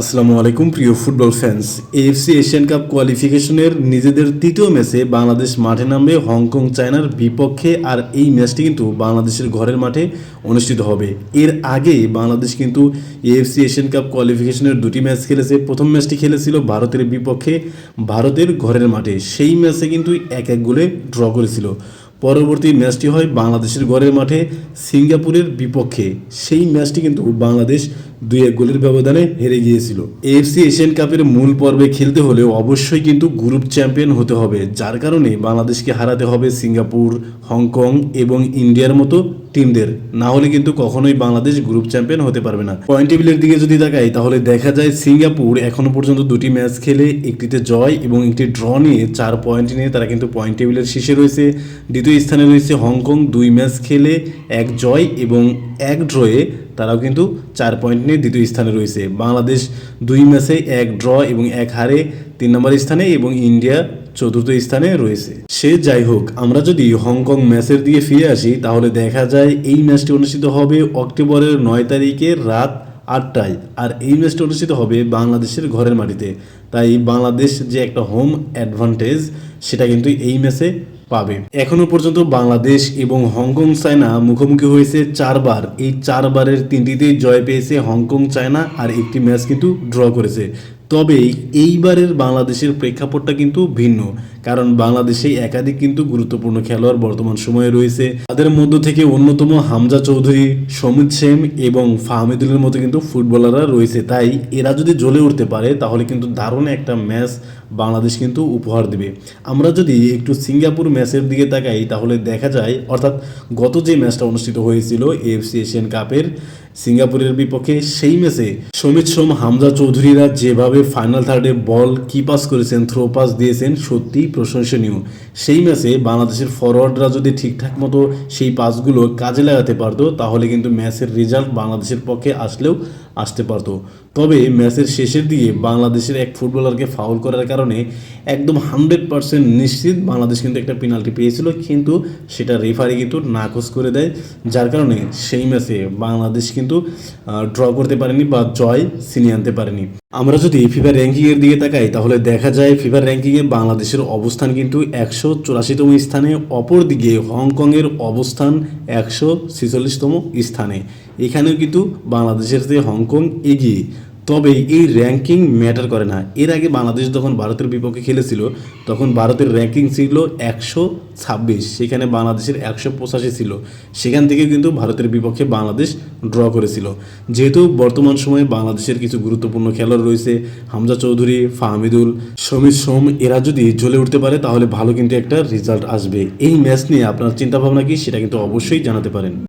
আসসালামু আলাইকুম, প্রিয় football fans AFC Asian cup কোয়ালিফিকেশনের নিজেদের তৃতীয় ম্যাচে বাংলাদেশ মাঠে নামবে হংকং, চায়নার বিপক্ষে, আর এই ম্যাচটি কিন্তু বাংলাদেশের ঘরের মাঠে অনুষ্ঠিত হবে। এর আগে বাংলাদেশ কিন্তু এএফসি এশিয়ান কাপ কোয়ালিফিকেশনের দুটি ম্যাচ খেলেছে। প্রথম ম্যাচটি খেলেছিল ভারতের বিপক্ষে, ভারতের ঘরের মাঠে। সেই ম্যাচে কিন্তু এক এক গোলে ড্র করেছিল। পরবর্তী ম্যাচটি হয় বাংলাদেশের ঘরের মাঠে, সিঙ্গাপুরের বিপক্ষে। সেই ম্যাচটি কিন্তু বাংলাদেশ দুই এক গোলের ব্যবধানে হেরে গিয়েছিল। এএফসি এশিয়ান কাপের মূল পর্বে খেলতে হলে অবশ্যই কিন্তু গ্রুপ চ্যাম্পিয়ন হতে হবে, যার কারণে বাংলাদেশকে হারাতে হবে সিঙ্গাপুর, হংকং এবং ইন্ডিয়ার মতো টিমদের। না হলে কিন্তু কখনোই বাংলাদেশ গ্রুপ চ্যাম্পিয়ন হতে পারবে না। পয়েন্ট টেবিলের দিকে যদি তাকাই, তাহলে দেখা যায় সিঙ্গাপুর এখনও পর্যন্ত দুটি ম্যাচ খেলে একটিতে জয় এবং একটি ড্র নিয়ে চার পয়েন্ট নিয়ে তারা কিন্তু পয়েন্ট টেবিলের শীর্ষে রয়েছে। দ্বিতীয় স্থানে রয়েছে হংকং, দুই ম্যাচ খেলে এক জয় এবং এক ড্রয়ে তারাও কিন্তু চার পয়েন্ট নিয়ে দ্বিতীয় স্থানে রয়েছে। বাংলাদেশ দুই ম্যাচে এক ড্র এবং এক হারে তিন নম্বর স্থানে এবং ইন্ডিয়া চতুর্থ স্থানে রয়েছে। সে যাই হোক, আমরা যদি হংকং ম্যাচের দিকে ফিরে আসি, তাহলে দেখা যায় এই ম্যাচটি অনুষ্ঠিত হবে অক্টোবরের নয় তারিখে রাত আটটায় আর এই ম্যাচটি অনুষ্ঠিত হবে বাংলাদেশের ঘরের মাটিতে। তাই বাংলাদেশ যে একটা হোম অ্যাডভান্টেজ সেটা কিন্তু এই ম্যাচে পাবে। এখনও পর্যন্ত বাংলাদেশ এবং হংকং, চায়না মুখোমুখি হয়েছে চারবার। এই চারবারের তিনটিতেই জয় পেয়েছে হংকং, চায়না, আর একটি ম্যাচ কিন্তু ড্র করেছে। তবে এইবারের বাংলাদেশের প্রেক্ষাপটটা কিন্তু ভিন্ন। কারণ বাংলাদেশে একাধিক কিন্তু গুরুত্বপূর্ণ খেলোয়াড় বর্তমান সময়ে রয়েছে। তাদের মধ্য থেকে অন্যতম হামজা চৌধুরী, সমিত সেম এবং ফাহমিদুলের মতো কিন্তু ফুটবলাররা রয়েছে। তাই এরা যদি জ্বলে উঠতে পারে, তাহলে কিন্তু দারুণ একটা ম্যাচ বাংলাদেশ কিন্তু উপহার দেবে। আমরা যদি একটু সিঙ্গাপুর ম্যাচের দিকে তাকাই, তাহলে দেখা যায়, অর্থাৎ গত যে ম্যাচটা অনুষ্ঠিত হয়েছিল এএফসি এশিয়ান কাপের সিঙ্গাপুরের বিপক্ষে সেই ম্যাচে সমিত সোম, হামজা চৌধুরীরা যেভাবে ফাইনাল থার্ডে বল কি পাস করেছেন থ্রো পাস দিয়েছেন সত্যি প্রশংসনীয়। সেই ম্যাচে বাংলাদেশের ফরওয়ার্ডরা যদি ঠিকঠাক মতো সেই পাসগুলো কাজে লাগাতে পারত, তাহলে কিন্তু ম্যাচের রেজাল্ট বাংলাদেশের পক্ষে আসলেও আসতে পারতো। তবে ম্যাচের শেষের দিকে বাংলাদেশের এক ফুটবলারকে ফাউল করার কারণে একদম হান্ড্রেড পার্সেন্ট নিশ্চিত বাংলাদেশ কিন্তু একটা পেনাল্টি পেয়েছিল, কিন্তু সেটা রেফারি কিন্তু নাকচ করে দেয়। যার কারণে সেই ম্যাচে বাংলাদেশ কিন্তু ড্র করতে পারেনি বা জয় ছিনিয়ে আনতে পারেনি। আমরা যদি ফিফা র্যাঙ্কিংয়ের দিকে তাকাই, তাহলে দেখা যায় ফিফা র্যাঙ্কিংয়ে বাংলাদেশের অবস্থান কিন্তু একশো চুরাশিতম স্থানে, অপরদিকে হংকংয়ের অবস্থান একশো ছেচল্লিশতম স্থানে। এখানেও কিন্তু বাংলাদেশের যে হংকং এগিয়ে। তবে এই র্যাঙ্কিং ম্যাটার করে না। এর আগে বাংলাদেশ যখন ভারতের বিপক্ষে খেলেছিল, তখন ভারতের র্যাঙ্কিং ছিল একশো ছাব্বিশ, সেখানে বাংলাদেশের একশো পঁচাশি ছিল। সেখান থেকে কিন্তু ভারতের বিপক্ষে বাংলাদেশ ড্র করেছিল। যেহেতু বর্তমান সময়ে বাংলাদেশের কিছু গুরুত্বপূর্ণ খেলোয়াড় রয়েছে, হামজা চৌধুরী, ফাহমিদুল, সমীর সোম, এরা যদি জ্বলে উঠতে পারে, তাহলে ভালো কিন্তু একটা রেজাল্ট আসবে। এই ম্যাচ নিয়ে আপনার চিন্তাভাবনা কি, সেটা কিন্তু অবশ্যই জানাতে পারেন।